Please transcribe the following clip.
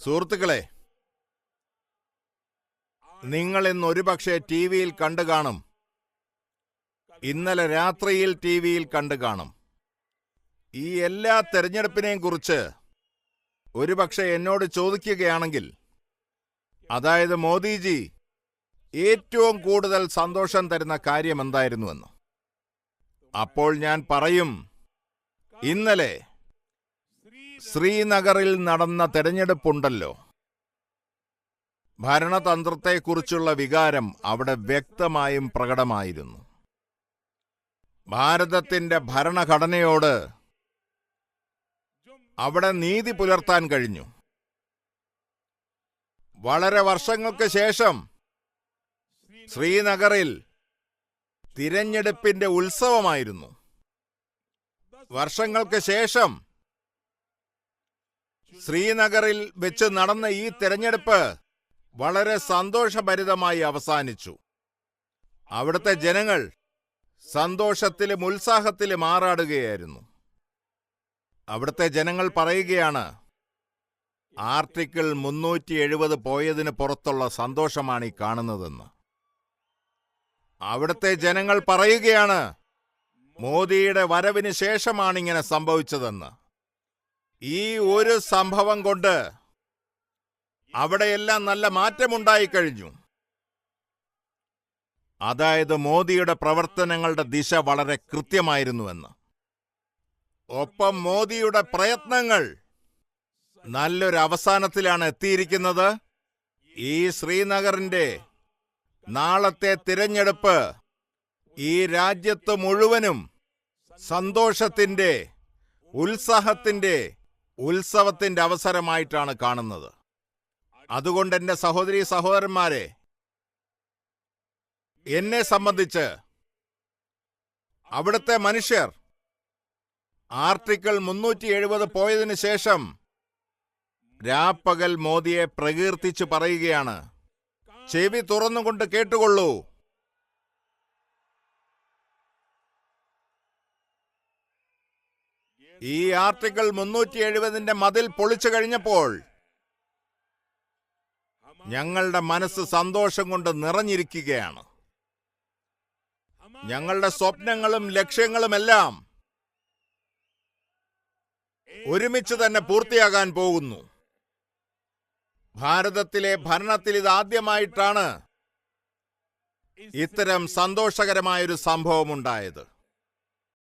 സുഹൃത്തുക്കളെ നിങ്ങൾ ഇന്ന് ഒരുപക്ഷെ ടി വിയിൽ കണ്ടു കാണും. ഇന്നലെ രാത്രിയിൽ ടി വിയിൽ കണ്ടു കാണും. ഈ എല്ലാ തെരഞ്ഞെടുപ്പിനെയും കുറിച്ച് ഒരുപക്ഷെ എന്നോട് ചോദിക്കുകയാണെങ്കിൽ അതായത് മോദിജി ഏറ്റവും കൂടുതൽ സന്തോഷം തരുന്ന കാര്യം എന്തായിരുന്നുവെന്ന് അപ്പോൾ ഞാൻ പറയും ഇന്നലെ ശ്രീനഗറിൽ നടന്ന തെരഞ്ഞെടുപ്പുണ്ടല്ലോ. ഭരണതന്ത്രത്തെക്കുറിച്ചുള്ള വികാരം അവിടെ വ്യക്തമായും പ്രകടമായിരുന്നു. ഭാരതത്തിന്റെ ഭരണഘടനയോട് അവിടെ നീതി പുലർത്താൻ കഴിഞ്ഞു. വളരെ വർഷങ്ങൾക്ക് ശേഷം ശ്രീനഗറിൽ തിരഞ്ഞെടുപ്പിന്റെ ഉത്സവമായിരുന്നു. വർഷങ്ങൾക്ക് ശേഷം ശ്രീനഗറിൽ വെച്ച് നടന്ന ഈ തെരഞ്ഞെടുപ്പ് വളരെ സന്തോഷഭരിതമായി അവസാനിച്ചു. അവിടുത്തെ ജനങ്ങൾ സന്തോഷത്തിലും ഉത്സാഹത്തിലും ആറാടുകയായിരുന്നു. അവിടുത്തെ ജനങ്ങൾ പറയുകയാണ് ആർട്ടിക്കിൾ മുന്നൂറ്റി എഴുപത് പോയതിന് പുറത്തുള്ള സന്തോഷമാണ് ഈ കാണുന്നതെന്ന്. അവിടുത്തെ ജനങ്ങൾ പറയുകയാണ് മോദിയുടെ വരവിന് ശേഷമാണ് ഇങ്ങനെ സംഭവിച്ചതെന്ന്. ഈ ഒരു സംഭവം കൊണ്ട് അവിടെയെല്ലാം നല്ല മാറ്റമുണ്ടായിക്കഴിഞ്ഞു അതായത് മോദിയുടെ പ്രവർത്തനങ്ങളുടെ ദിശ വളരെ കൃത്യമായിരുന്നുവെന്ന്. ഒപ്പം മോദിയുടെ പ്രയത്നങ്ങൾ നല്ലൊരു അവസാനത്തിലാണ് എത്തിയിരിക്കുന്നത്. ഈ ശ്രീനഗറിന്റെ നാളത്തെ തിരഞ്ഞെടുപ്പ് ഈ രാജ്യത്ത് മുഴുവനും സന്തോഷത്തിന്റെ ഉത്സാഹത്തിന്റെ ഉത്സവത്തിന്റെ അവസരമായിട്ടാണ് കാണുന്നത്. അതുകൊണ്ട് എന്റെ സഹോദരി സഹോദരന്മാരെ എന്നെ സംബന്ധിച്ച് അവിടുത്തെ മനുഷ്യർ ആർട്ടിക്കിൾ മുന്നൂറ്റി എഴുപത് പോയതിനു ശേഷം രാപ്പകൽ മോദിയെ പ്രകീർത്തിച്ചു പറയുകയാണ്. ചെവി തുറന്നുകൊണ്ട് കേട്ടുകൊള്ളൂ. ഈ ആർട്ടിക്കിൾ മുന്നൂറ്റി എഴുപതിന്റെ മതിൽ പൊളിച്ചു കഴിഞ്ഞപ്പോൾ ഞങ്ങളുടെ മനസ്സ് സന്തോഷം കൊണ്ട് നിറഞ്ഞിരിക്കുകയാണ്. ഞങ്ങളുടെ സ്വപ്നങ്ങളും ലക്ഷ്യങ്ങളുമെല്ലാം ഒരുമിച്ച് തന്നെ പൂർത്തിയാകാൻ പോകുന്നു. ഭാരതത്തിലെ ഭരണത്തിൽ ഇത് ആദ്യമായിട്ടാണ് ഇത്തരം സന്തോഷകരമായൊരു സംഭവം ഉണ്ടായത്